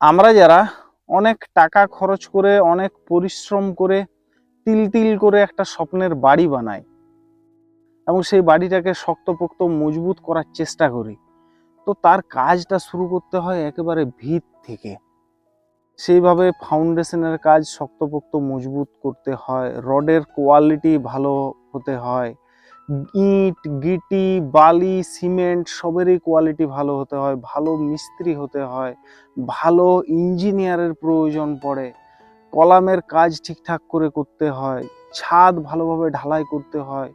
আমরা যারা অনেক টাকা খরচ করে, অনেক পরিশ্রম করে, তিল তিল করে একটা স্বপ্নের বাড়ি বানাই এবং সেই বাড়িটাকে শক্তপোক্ত মজবুত করার চেষ্টা করি, তো তার কাজটা শুরু করতে হয় একেবারে ভিত থেকে। সেইভাবে ফাউন্ডেশনের কাজ শক্তপোক্ত মজবুত করতে হয় রডের কোয়ালিটি ভালো হতে হয় ইট, গিটি, বালি, সিমেন্ট সবেরই কোয়ালিটি ভালো হতে হয়, ভালো মিস্ত্রি হতে হয়, ভালো ইঞ্জিনিয়ারের প্রয়োজন পড়ে। কলামের কাজ ঠিকঠাক করে করতে হয়, ছাদ ভালোভাবে ঢালাই করতে হয়,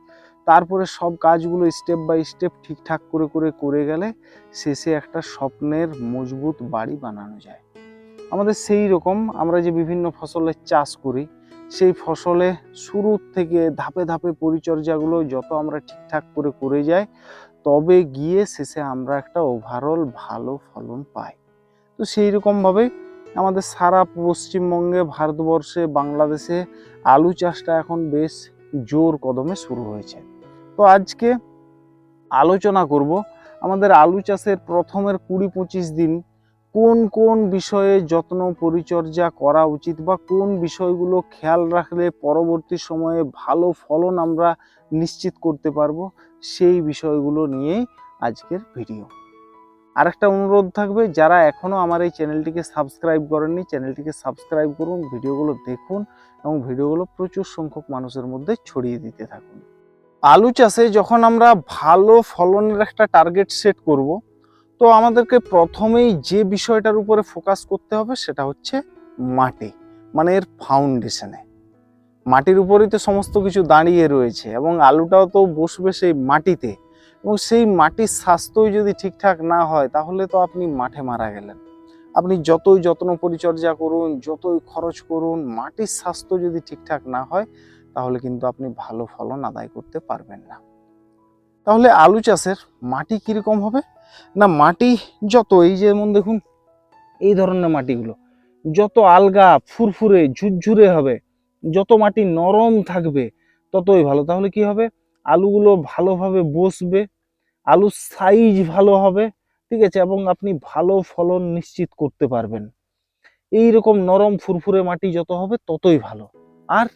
তারপরে সব কাজগুলো স্টেপ বাই স্টেপ ঠিকঠাক করে করে করে গেলে শেষে একটা স্বপ্নের মজবুত বাড়ি বানানো যায়। আমাদের সেই রকম, আমরা যে বিভিন্ন ফসলের চাষ করি সেই ফসলে শুরু থেকে ধাপে ধাপে পরিচর্যাগুলো যত আমরা ঠিকঠাক করে করে যাই, তবে গিয়ে শেষে আমরা একটা ওভারঅল ভালো ফলন পাই। তো সেই রকমভাবে আমাদের সারা পশ্চিমবঙ্গে, ভারতবর্ষে, বাংলাদেশে আলু চাষটা এখন বেশ জোর কদমে শুরু হয়েছে। তো আজকে আলোচনা করব আমাদের আলু চাষের প্রথমের কুড়ি পঁচিশ দিন কোন কোন বিষয়ে যত্ন পরিচর্যা করা উচিত বা কোন বিষয়গুলো খেয়াল রাখলে পরবর্তী সময়ে ভালো ফলন আমরা নিশ্চিত করতে পারব, সেই বিষয়গুলো নিয়েই আজকের ভিডিও। আরেকটা অনুরোধ থাকবে, যারা এখনও আমার এই চ্যানেলটিকে সাবস্ক্রাইব করেননি, চ্যানেলটিকে সাবস্ক্রাইব করুন, ভিডিওগুলো দেখুন এবং ভিডিওগুলো প্রচুর সংখ্যক মানুষের মধ্যে ছড়িয়ে দিতে থাকুন। আলু চাষে যখন আমরা ভালো ফলনের একটা টার্গেট সেট করব তো আমাদেরকে প্রথমেই যে বিষয়টার উপরে ফোকাস করতে হবে সেটা হচ্ছে মাটি মানে এর ফাউন্ডেশনে মাটির উপরেই তো সমস্ত কিছু দাঁড়িয়ে রয়েছে এবং আলুটাও তো বসবে সেই মাটিতে। এবং সেই মাটির স্বাস্থ্যই যদি ঠিকঠাক না হয়, তাহলে তো আপনি মাঠে মারা গেলেন। আপনি যতই যত্ন পরিচর্যা করুন, যতই খরচ করুন, মাটির স্বাস্থ্য যদি ঠিকঠাক না হয়, তাহলে কিন্তু আপনি ভালো ফলন আদায় করতে পারবেন না। তাহলে আলু চাষের মাটি কীরকম হবে? না, মাটি যত, এই যেমন দেখুন, এই ধরনের মাটিগুলো, যত আলগা, ফুরফুরে, ঝুরঝুরে হবে, যত মাটি নরম থাকবে, ততই ভালো। তাহলে কি হবে? আলুগুলো ভালোভাবে বসবে আলুর সাইজ ভালো হবে, ঠিক আছে, এবং আপনি ভালো ফলন নিশ্চিত করতে পারবেন। এই রকম নরম, ফুরফুরে মাটি যত হবে, ততই ভালো। আর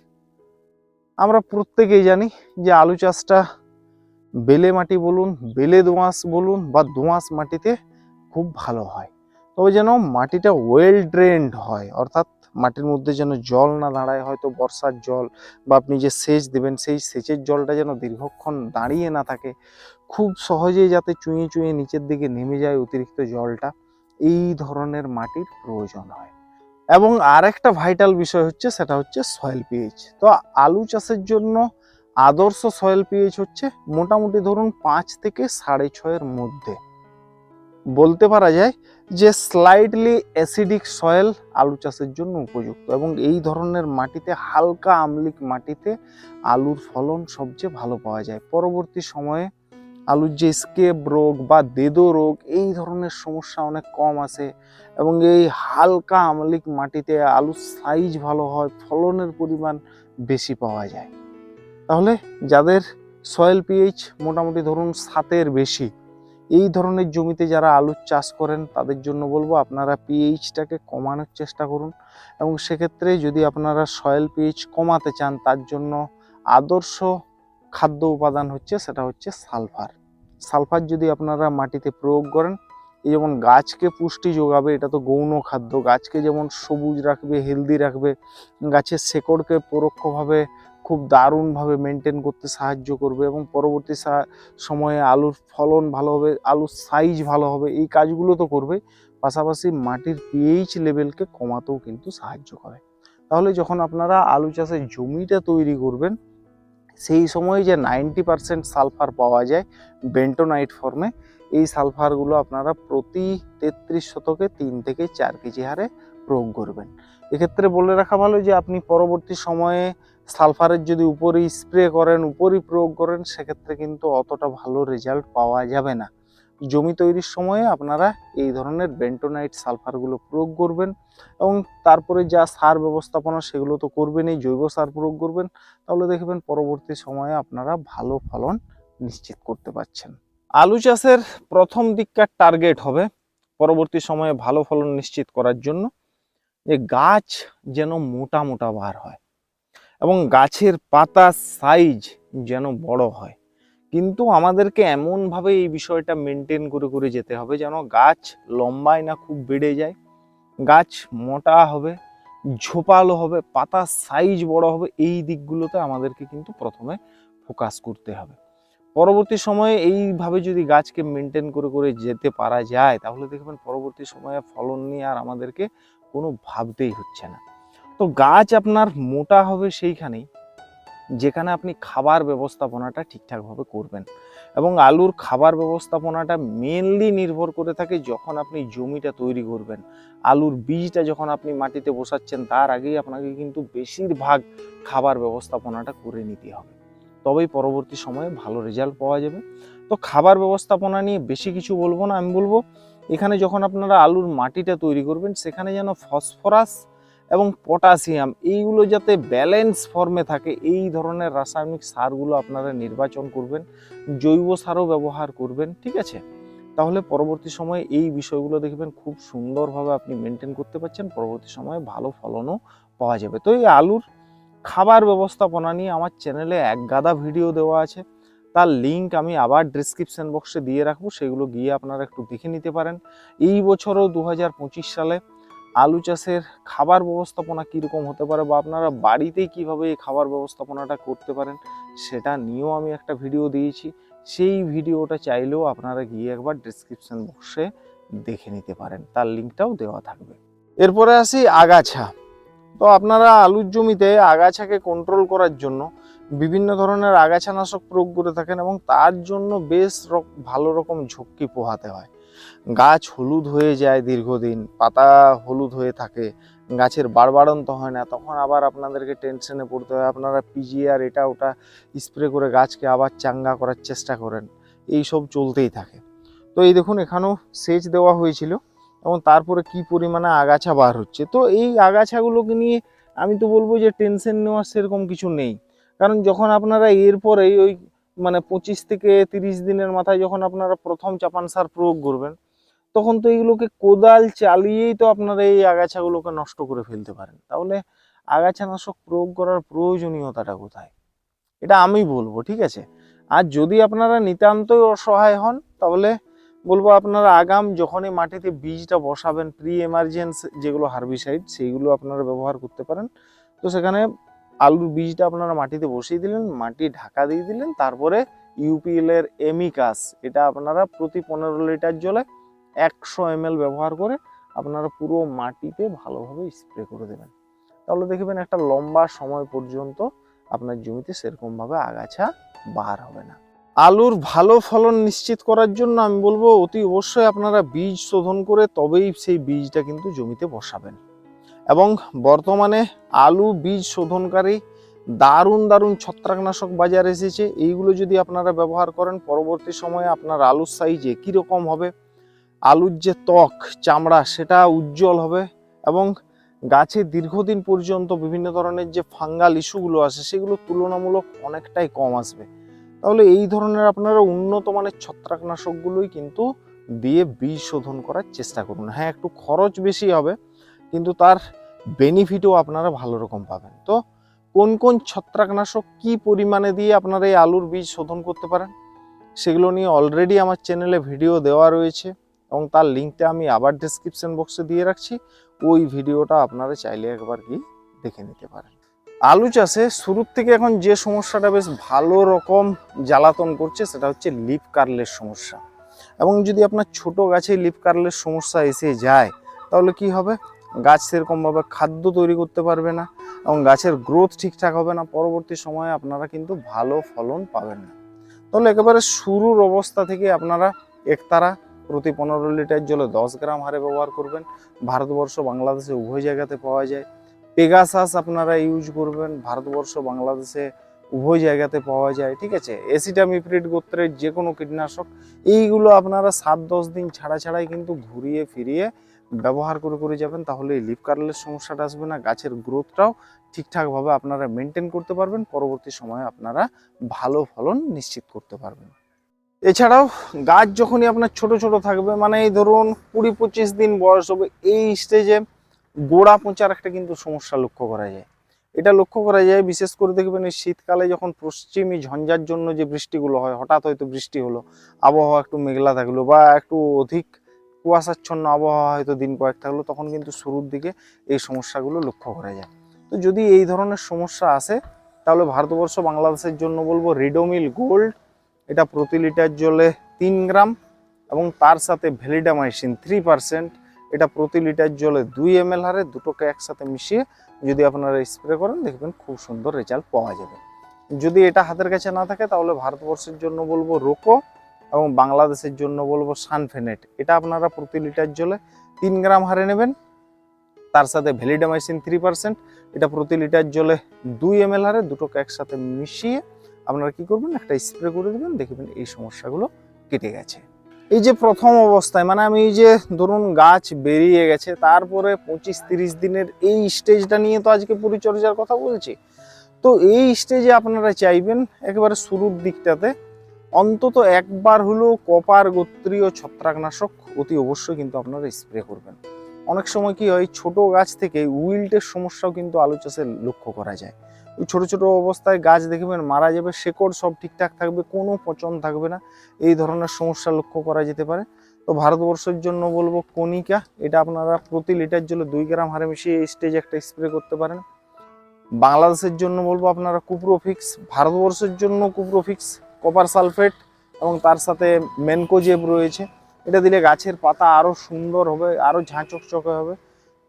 আমরা প্রত্যেকেই জানি যে আলু চাষটা বেলে মাটি বলুন, বেলে দোঁয়াশ বলুন বা দোঁয়াশ মাটিতে খুব ভালো হয়। তবে যেন মাটিটা ওয়েল ড্রেন্ড হয়, অর্থাৎ মাটির মধ্যে যেন জল না দাঁড়ায়, হয়তো বর্ষার জল বা আপনি যে সেচ দেবেন, সেই সেচের জলটা যেন দীর্ঘক্ষণ দাঁড়িয়ে না থাকে, খুব সহজেই যাতে চুঁয়ে চুঁয়ে নিচের দিকে নেমে যায় অতিরিক্ত জলটা, এই ধরনের মাটির প্রয়োজন হয়। এবং আরেকটা ভাইটাল বিষয় হচ্ছে, সেটা হচ্ছে সয়েল পিএইচ তো আলু চাষের জন্য আদর্শ সয়েল পিএইচ হচ্ছে মোটামুটি ধরুন পাঁচ থেকে সাড়ে ছয়ের মধ্যে। বলতে পারা যায় যে স্লাইডলি অ্যাসিডিক সয়েল আলু চাষের জন্য উপযুক্ত এবং এই ধরনের মাটিতে হালকা আমলিক মাটিতে আলুর ফলন সবচেয়ে ভালো পাওয়া যায়। পরবর্তী সময়ে আলুর যে স্কেপ রোগ বা দেদো রোগ এই ধরনের সমস্যা অনেক কম আসে এবং এই হালকা আমলিক মাটিতে আলুর সাইজ ভালো হয়, ফলনের পরিমাণ বেশি পাওয়া যায়। তাহলে যাদের সয়েল পিএইচ মোটামুটি ধরুন সাতের বেশি, এই ধরনের জমিতে যারা আলুর চাষ করেন, তাদের জন্য বলব আপনারা পিএইচটাকে কমানোর চেষ্টা করুন এবং সেক্ষেত্রে যদি আপনারা সয়েল পিএইচ কমাতে চান, তার জন্য আদর্শ খাদ্য উপাদান হচ্ছে, সেটা হচ্ছে সালফার সালফার যদি আপনারা মাটিতে প্রয়োগ করেন, এই যেমন গাছকে পুষ্টি যোগাবে, এটা তো গৌণ খাদ্য, গাছকে যেমন সবুজ রাখবে হেলদি রাখবে, গাছের শেকড়কে পরোক্ষভাবে খুব দারুণভাবে মেনটেন করতে সাহায্য করবে এবং পরবর্তী সময়ে আলুর ফলন ভালো হবে আলুর সাইজ ভালো হবে এই কাজগুলো তো করবে, পাশাপাশি মাটির পিএইচ লেভেলকে কমাতেও কিন্তু সাহায্য করে। তাহলে যখন আপনারা আলু চাষের জমিটা তৈরি করবেন, সেই সময় যে নাইনটি পারসেন্ট সালফার পাওয়া যায় বেন্টোনাইট ফর্মে এই সালফারগুলো আপনারা প্রতি তেত্রিশ শতকে তিন থেকে চার কেজি হারে প্রয়োগ করবেন। এক্ষেত্রে বলে রাখা ভালো যে, আপনি পরবর্তী সময়ে সালফারের যদি উপরেই স্প্রে করেন উপরই প্রয়োগ করেন, সেক্ষেত্রে কিন্তু অতটা ভালো রেজাল্ট পাওয়া যাবে না। জমি তৈরির সময়ে আপনারা এই ধরনের বেন্টোনাইট সালফারগুলো প্রয়োগ করবেন এবং তারপরে যা সার ব্যবস্থাপনা সেগুলো তো করবেনই, জৈব সার প্রয়োগ করবেন, তাহলে দেখবেন পরবর্তী সময়ে আপনারা ভালো ফলন নিশ্চিত করতে পারছেন। আলু চাষের প্রথম দিককার টার্গেট হবে পরবর্তী সময়ে ভালো ফলন নিশ্চিত করার জন্য যে গাছ যেন মোটা মোটা বার হয় এবং গাছের পাতা সাইজ যেন বড় হয়। কিন্তু আমাদেরকে এমনভাবে এই বিষয়টা মেনটেন করে করে যেতে হবে যেন গাছ লম্বায় না খুব বেড়ে যায়। গাছ মোটা হবে, ঝোপালো হবে, পাতা সাইজ বড় হবে, এই দিকগুলোতে আমাদেরকে কিন্তু প্রথমে ফোকাস করতে হবে। পরবর্তী সময়ে এইভাবে যদি গাছকে মেনটেন করে করে যেতে পারা যায়, তাহলে দেখবেন পরবর্তী সময়ে ফলন নিয়ে আর আমাদেরকে কোনো ভাবতেই হচ্ছে না। তো গাছ আপনার মোটা হবে সেইখানেই, যেখানে আপনি খাবার ব্যবস্থাপনাটা ঠিকঠাকভাবে করবেন। এবং আলুর খাবার ব্যবস্থাপনাটা মেনলি নির্ভর করে থাকে যখন আপনি জমিটা তৈরি করবেন। আলুর বীজটা যখন আপনি মাটিতে বসাচ্ছেন, তার আগেই আপনাকে কিন্তু বেশিরভাগ খাবার ব্যবস্থাপনাটা করে নিতে হবে। তবেই পরবর্তী সময়ে ভালো রেজাল্ট পাওয়া যাবে। তো খাবার ব্যবস্থাপনা নিয়ে বেশি কিছু বলব না, আমি বলব এখানে যখন আপনারা আলুর মাটিটা তৈরি করবেন, সেখানে যেন ফসফরাস এবং পটাশিয়াম এইগুলো যাতে ব্যালেন্স ফর্মে থাকে, এই ধরনের রাসায়নিক সারগুলো আপনারা নির্বাচন করবেন, জৈব সারও ব্যবহার করবেন, ঠিক আছে? তাহলে পরবর্তী সময়ে এই বিষয়গুলো দেখবেন খুব সুন্দরভাবে আপনি মেনটেন করতে পারছেন, পরবর্তী সময়ে ভালো ফলনও পাওয়া যাবে। তো এই আলুর খাবার ব্যবস্থাপনা নিয়ে আমার চ্যানেলে এক গাদা ভিডিও দেওয়া আছে। তার লিংক আমি আবার ডিসক্রিপশন বক্সে দিয়ে রাখব, সেগুলো গিয়ে আপনারা একটু দেখে নিতে পারেন। এই বছরও দু হাজার পঁচিশ সালে আলু চাষের খাবার ব্যবস্থাপনা কীরকম হতে পারে বা আপনারা বাড়িতেই কীভাবে এই খাবার ব্যবস্থাপনাটা করতে পারেন, সেটা নিয়েও আমি একটা ভিডিও দিয়েছি। সেই ভিডিওটা চাইলেও আপনারা গিয়ে একবার ডিসক্রিপশন বক্সে দেখে নিতে পারেন। তার লিঙ্কটাও দেওয়া থাকবে। এরপরে আসি আগাছা। তো আপনারা আলুর জমিতে আগাছাকে কন্ট্রোল করার জন্য বিভিন্ন ধরনের আগাছানাশক প্রয়োগ করে থাকেন এবং তার জন্য বেশ ভালো রকম ঝক্কি পোহাতে হয়। গাছ হলুদ হয়ে যায় দীর্ঘদিন, পাতা হলুদ হয়ে থাকে, গাছের বাড়বাড়ন্ত হয় না, তখন আবার আপনাদেরকে টেনশনে পড়তে হয়। আপনারা পিজিআর এটা ওটা স্প্রে করে গাছকে আবার চাঙ্গা করার চেষ্টা করেন। এই সব চলতেই থাকে। তো এই দেখুন এখানেও সেচ দেওয়া হয়েছিল। এবং তারপরে কি পরিমাণে আগাছা বার হচ্ছে। তো এই আগাছাগুলোকে নিয়ে আমি তো বলব যে টেনশন নেওয়ার সেরকম কিছু নেই। কারণ যখন আপনারা এরপরেই ওই মানে পঁচিশ থেকে তিরিশ দিনের মাথায় যখন আপনারা প্রথম চাপান সার প্রয়োগ করবেন, তখন তো এইগুলোকে কোদাল চালিয়েই তো আপনারা এই আগাছাগুলোকে নষ্ট করে ফেলতে পারেন। তাহলে আগাছানাশক প্রয়োগ করার প্রয়োজনীয়তাটা কোথায়? এটা আমি বলব, ঠিক আছে? আর যদি আপনারা নিতান্তই অসহায় হন, তাহলে বলব আপনারা আগাম যখনই মাটিতে বীজটা বসাবেন প্রি এমার্জেন্স যেগুলো হার্বিসাইড সেইগুলো আপনারা ব্যবহার করতে পারেন। তো সেখানে আলুর বীজটা আপনারা মাটিতে বসিয়ে দিলেন, মাটি ঢাকা দিয়ে দিলেন, তারপরে ইউপিএল এর এমিকাস এটা আপনারা প্রতি পনেরো লিটার জলে একশো এম ব্যবহার করে আপনারা পুরো মাটিতে ভালোভাবে স্প্রে করে দেবেন। তাহলে দেখবেন একটা লম্বা সময় পর্যন্ত আপনার জমিতে সেরকমভাবে আগাছা বার হবে না। আলুর ভালো ফলন নিশ্চিত করার জন্য আমি বলব, অতি অবশ্যই আপনারা বীজ শোধন করে তবেই সেই বীজটা কিন্তু জমিতে বসাবেন। এবং বর্তমানে আলু বীজ শোধনকারী দারুণ দারুণ ছত্রাকনাশক বাজার এসেছে। এইগুলো যদি আপনারা ব্যবহার করেন, পরবর্তী সময়ে আপনার আলুর সাইজে কীরকম হবে, আলুর যে ত্বক, চামড়া, সেটা উজ্জ্বল হবে এবং গাছে দীর্ঘদিন পর্যন্ত বিভিন্ন ধরনের যে ফাঙ্গাল ইস্যুগুলো আসে, সেগুলো তুলনামূলক অনেকটাই কম আসবে। তাহলে এই ধরনের আপনারা উন্নত মানের ছত্রাকনাশকগুলোই কিন্তু দিয়ে বীজ শোধন করার চেষ্টা করুন। হ্যাঁ একটু খরচ বেশি হবে, কিন্তু তার বেনিফিটও আপনারা ভালো রকম পাবেন। তো কোন কোন ছত্রাকনাশক কি পরিমাণে দিয়ে আপনারা এই আলুর বীজ শোধন করতে পারেন, সেগুলো নিয়ে অলরেডি আমার চ্যানেলে ভিডিও দেওয়া রয়েছে এবং তার লিঙ্কটা আমি আবার ডিসক্রিপশন বক্সে দিয়ে রাখছি। ওই ভিডিওটা আপনারা চাইলে একবার কি দেখে নিতে পারেন। আলু চাষে শুরুর থেকে এখন যে সমস্যাটা বেশ ভালো রকম জ্বালাতন করছে, সেটা হচ্ছে লিপ কার্লের সমস্যা। এবং যদি আপনার ছোট গাছে লিপ কার্লের সমস্যা এসে যায়, তাহলে কি হবে? গাছ সেরকমভাবে খাদ্য তৈরি করতে পারবে না এবং গাছের গ্রোথ ঠিকঠাক হবে না। পরবর্তী সময়ে আপনারা কিন্তু ভালো ফলন পাবেন না। তাহলে একেবারে শুরুর অবস্থা থেকে আপনারা একতারা প্রতি পনেরো লিটার জলে দশ গ্রাম হারে ব্যবহার করবেন। ভারতবর্ষ, বাংলাদেশে উভয় জায়গাতে পাওয়া যায়। পেগাসাস আপনারা ইউজ করবেন, ভারতবর্ষ, বাংলাদেশে উভয় জায়গাতে পাওয়া যায়, ঠিক আছে? অ্যাসিটামিপ্রিড গোত্রের যে কোনো কীটনাশক, এইগুলো আপনারা সাত দশ দিন ছাড়া ছাড়াই কিন্তু ঘুরিয়ে ফিরিয়ে ব্যবহার করে করে যাবেন, তাহলে এই লিপ কার্লের সমস্যাটা আসবে না, গাছের গ্রোথটাও ঠিকঠাকভাবে আপনারা মেনটেন করতে পারবেন, পরবর্তী সময়ে আপনারা ভালো ফলন নিশ্চিত করতে পারবেন। এছাড়াও গাছ যখনই আপনার ছোট ছোট থাকবে মানে এই ধরুন কুড়ি পঁচিশ দিন বয়স হবে, এই স্টেজে গোড়া পচার একটা কিন্তু সমস্যা লক্ষ্য করা যায়। এটা লক্ষ্য করা যায়, বিশেষ করে দেখবেন এই শীতকালে যখন পশ্চিমী ঝঞ্ঝার জন্য যে বৃষ্টিগুলো হয়, হঠাৎ হয়তো বৃষ্টি হলো, আবহাওয়া একটু মেঘলা থাকল বা একটু অধিক কুয়াশাচ্ছন্ন আবহাওয়া হয়তো দিন কয়েক থাকল, তখন কিন্তু শুরুর দিকে এই সমস্যাগুলো লক্ষ্য করা যায়। তো যদি এই ধরনের সমস্যা আসে, তাহলে ভারতবর্ষ বাংলাদেশের জন্য বলব রিডোমিল গোল্ড, এটা প্রতি লিটার জলে তিন গ্রাম এবং তার সাথে ভ্যালিডামাইসিন থ্রি পার্সেন্ট এটা প্রতি লিটার জলে দুই এম এল হারে দুটোকে একসাথে মিশিয়ে যদি আপনারা স্প্রে করেন, দেখবেন খুব সুন্দর রেজাল্ট পাওয়া যাবে। যদি এটা হাতের কাছে না থাকে, তাহলে ভারতবর্ষের জন্য বলব রোকো এবং বাংলাদেশের জন্য বলব সানফেনেট। এটা আপনারা প্রতি লিটার জলে তিন গ্রাম হারে নেবেন। তার সাথে ভ্যালিডামাইসিন থ্রি পার্সেন্ট এটা প্রতি লিটার জলে দুই এম এল হারে দুটোকে একসাথে মিশিয়ে আপনারা কি করবেন? একটা স্প্রে করে দেবেন, দেখবেন এই সমস্যাগুলো কেটে গেছে। এই যে প্রথম অবস্থায় মানে আমি এই যে ধরুন গাছ বেরিয়ে গেছে, তারপরে পঁচিশ তিরিশ দিনের এই স্টেজটা নিয়ে তো আজকে পরিচর্যার কথা বলছি। তো এই স্টেজে আপনারা চাইবেন একেবারে শুরুর দিকটাতে, অন্তত একবার হলেও কপার, গোত্রীয় ছত্রাকনাশক অতি অবশ্যই কিন্তু আপনারা স্প্রে করবেন। অনেক সময় কি হয়, ছোট গাছ থেকে উইল্টের সমস্যাও কিন্তু আলু চাষে লক্ষ্য করা যায়। ছোট ছোট অবস্থায় গাছ দেখবেন, মারা যাবে, শেকড় সব ঠিকঠাক থাকবে, কোনো পচন থাকবে না। এই ধরনের সমস্যা লক্ষ্য করা যেতে পারে। তো ভারতবর্ষের জন্য বলব কণিকা, এটা আপনারা প্রতি লিটার জলে দুই গ্রাম হারে মিশিয়ে এই স্টেজে একটা স্প্রে করতে পারেন। বাংলাদেশের জন্য বলব আপনারা কুপ্রোফিক্স ভারতবর্ষের জন্য কুপ্রোফিক্স কপার সালফেট এবং তার সাথে মেনকোজেব রয়েছে। এটা দিলে গাছের পাতা আরও সুন্দর হবে আরও ঝাঁচকচকে হবে।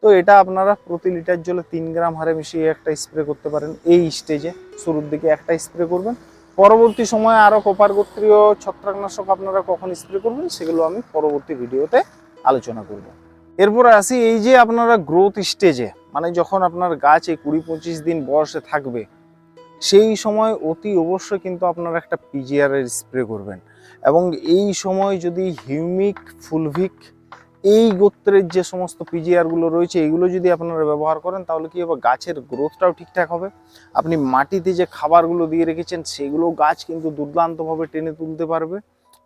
তো এটা আপনারা প্রতি লিটার জলে তিন গ্রাম হারে মিশিয়ে একটা স্প্রে করতে পারেন। এই স্টেজে শুরুর দিকে একটা স্প্রে করবেন। পরবর্তী সময়ে আরও কপার গোত্রীয় ছত্রাকনাশক আপনারা কখন স্প্রে করবেন সেগুলো আমি পরবর্তী ভিডিওতে আলোচনা করব। এরপরে আসি এই যে আপনারা গ্রোথ স্টেজে মানে যখন আপনার গাছ এই কুড়ি পঁচিশ দিন বয়সে থাকবে, সেই সময় অতি অবশ্যই কিন্তু আপনারা একটা পিজিআরের স্প্রে করবেন। এবং এই সময় যদি হিউমিক ফুলভিক এই গোত্রের যে সমস্ত পিজিআরগুলো রয়েছে, এগুলো যদি আপনারা ব্যবহার করেন, তাহলে কি হবে? গাছের গ্রোথটাও ঠিকঠাক হবে। আপনি মাটিতে যে খাবারগুলো দিয়ে রেখেছেন, সেগুলো গাছ কিন্তু দুর্দান্তভাবে টেনে তুলতে পারবে।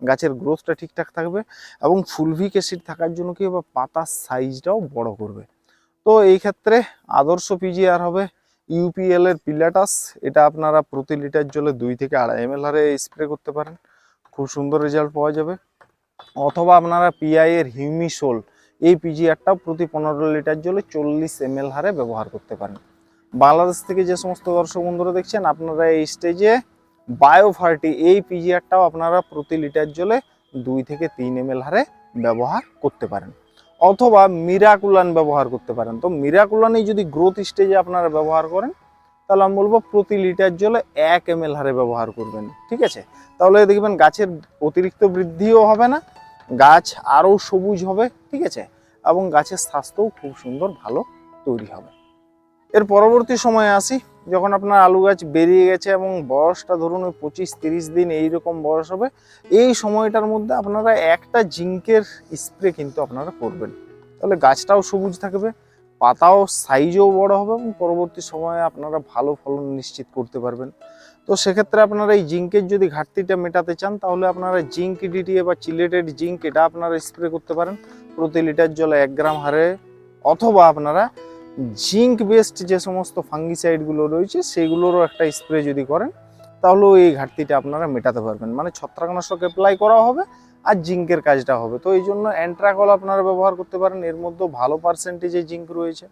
গাছের গ্রোথটা ঠিকঠাক থাকবে এবং ফুলভিক অ্যাসিড থাকার জন্য কি হবে? পাতার সাইজটাও বড় করবে। তো এই ক্ষেত্রে আদর্শ পিজিআর হবে ইউপিএল এর পিলাটাস এটা আপনারা প্রতি লিটার জলে দুই থেকে আড়াই এম এল হারে স্প্রে করতে পারেন। খুব সুন্দর রেজাল্ট পাওয়া যাবে। অথবা আপনারা পিআই এর হিউমিসোল এই পিজিআরটাও প্রতি পনেরো লিটার জলে চল্লিশ এম হারে ব্যবহার করতে পারেন। বাংলাদেশ থেকে যে সমস্ত দর্শক বন্ধুরা দেখছেন, আপনারা এই স্টেজে বায়োফার্টি এই পিজিআরটাও আপনারা প্রতি লিটার জলে দুই থেকে তিন এম হারে ব্যবহার করতে পারেন। অথবা মিরাকুলান ব্যবহার করতে পারেন। তো মিরাকুলানই যদি গ্রোথ স্টেজে আপনারা ব্যবহার করেন তাহলে আমি বলব প্রতি লিটার জলে এক এম হারে ব্যবহার করবেন, ঠিক আছে? তাহলে দেখবেন গাছের অতিরিক্ত বৃদ্ধিও হবে না, গাছ আরও সবুজ হবে, ঠিক আছে? এবং গাছের স্বাস্থ্যও খুব সুন্দর, ভালো তৈরি হবে। এর পরবর্তী সময়ে আসি, যখন আপনার আলু গাছ বেরিয়ে গেছে এবং বয়সটা ধরুন ওই পঁচিশ তিরিশ দিন এইরকম বয়স হবে, এই সময়টার মধ্যে আপনারা একটা জিঙ্কের স্প্রে কিন্তু আপনারা করবেন। তাহলে গাছটাও সবুজ থাকবে পাতাও সাইজও বড় হবে এবং পরবর্তী সময়ে আপনারা ভালো ফলন নিশ্চিত করতে পারবেন। তো সেক্ষেত্রে আপনারা এই জিঙ্কের যদি ঘাটতিটা মেটাতে চান, তাহলে আপনারা জিঙ্ক ডিটিএ বা চিলেটেড জিঙ্ক এটা আপনারা স্প্রে করতে পারেন। প্রতি লিটার জলে এক গ্রাম হারে অথবা আপনারা জিঙ্ক বেসড যে সমস্ত ফাঙ্গিসাইডগুলো রয়েছে, সেগুলোরও একটা স্প্রে যদি করেন, তাহলেও এই ঘাটতিটা আপনারা মেটাতে পারবেন। মানে ছত্রাকনাশক অ্যাপ্লাই করা হবে আর জিঙ্কের কাজটা হবে। তো এই জন্য অ্যান্ট্রাকল আপনারা ব্যবহার করতে পারেন। এর মধ্যেও ভালো পার্সেন্টেজে জিঙ্ক রয়েছে।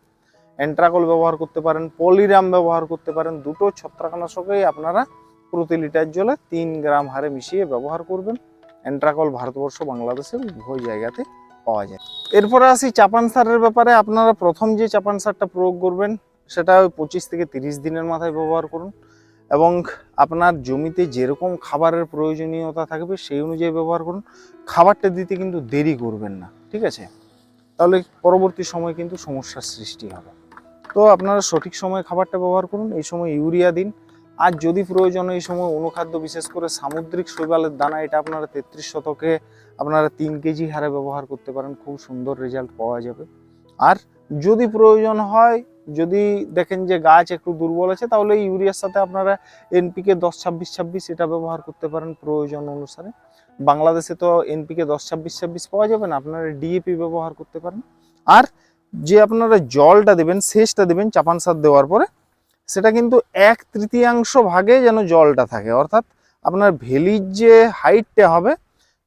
অ্যান্ট্রাকল ব্যবহার করতে পারেন, পলিরাম ব্যবহার করতে পারেন। দুটো ছত্রাকনাশকেই আপনারা প্রতি লিটার জলে তিন গ্রাম হারে মিশিয়ে ব্যবহার করবেন। অ্যান্ট্রাকল ভারতবর্ষ বাংলাদেশের উভয় জায়গাতে পাওয়া যায়। এরপরে আসি চাপান সারের ব্যাপারে। আপনারা প্রথম যে চাপান সারটা প্রয়োগ করবেন, সেটা ওই পঁচিশ থেকে তিরিশ দিনের মাথায় ব্যবহার করুন। এবং আপনার জমিতে যেরকম খাবারের প্রয়োজনীয়তা থাকবে সেই অনুযায়ী ব্যবহার করুন। খাবারটা দিতে কিন্তু দেরি করবেন না, ঠিক আছে? তাহলে পরবর্তী সময় কিন্তু সমস্যার সৃষ্টি হবে। তো আপনারা সঠিক সময়ে খাবারটা ব্যবহার করুন, এই সময় ইউরিয়া দিন। আর যদি প্রয়োজন এই সময় অনুখাদ্য, বিশেষ করে সামুদ্রিক শৈবালের দানা, এটা আপনারা তেত্রিশ শতকে আপনারা তিন কেজি হারে ব্যবহার করতে পারেন, খুব সুন্দর রেজাল্ট পাওয়া যাবে। আর যদি প্রয়োজন হয়, যদি দেখেন যে গাছ একটু দুর্বল আছে, তাহলে ইউরিয়ার সাথে আপনারা এনপিকে দশ, ছাব্বিশ ছাব্বিশ এটা ব্যবহার করতে পারেন প্রয়োজন অনুসারে। বাংলাদেশে তো এনপিকে দশ, ছাব্বিশ ছাব্বিশ পাওয়া যাবে না, আপনারা ডিএপি ব্যবহার করতে পারেন। আর যে আপনারা জলটা দেবেন শেষটা দেবেন, চাপান সার দেওয়ার পরে, সেটা কিন্তু এক তৃতীয়াংশ ভাগে যেন জলটা থাকে। অর্থাৎ আপনার ভেলির যে হাইটটা হবে,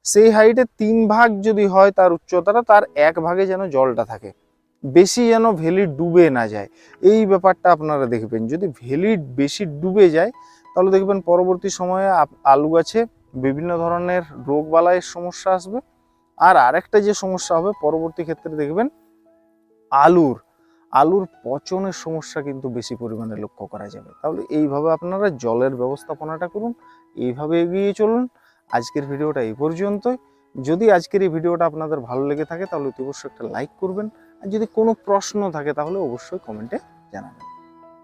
সেই হাইটে তিন ভাগ যদি হয় তার উচ্চতাটা, তার এক ভাগে যেন জলটা থাকে। বেশি যেন ভেলি ডুবে না যায়। এই ব্যাপারটা আপনারা দেখবেন। যদি ভেলি বেশি ডুবে যায়, তাহলে দেখবেন পরবর্তী সময়ে আলু গাছে বিভিন্ন ধরনের রোগ বালাইয়ের সমস্যা আসবে। আর আরেকটা যে সমস্যা হবে, পরবর্তী ক্ষেত্রে দেখবেন আলুর আলুর পচনের সমস্যা কিন্তু বেশি পরিমাণে লক্ষ্য করা যাবে। তাহলে এইভাবে আপনারা জলের ব্যবস্থাপনাটা করুন, এইভাবে এগিয়ে চলুন। আজকের ভিডিওটা এই পর্যন্তই। যদি আজকের এই ভিডিওটা আপনাদের ভালো লেগে থাকে, তাহলে অতি অবশ্যই একটা লাইক করবেন। যদি কোনো প্রশ্ন থাকে তাহলে অবশ্যই কমেন্টে জানাবেন।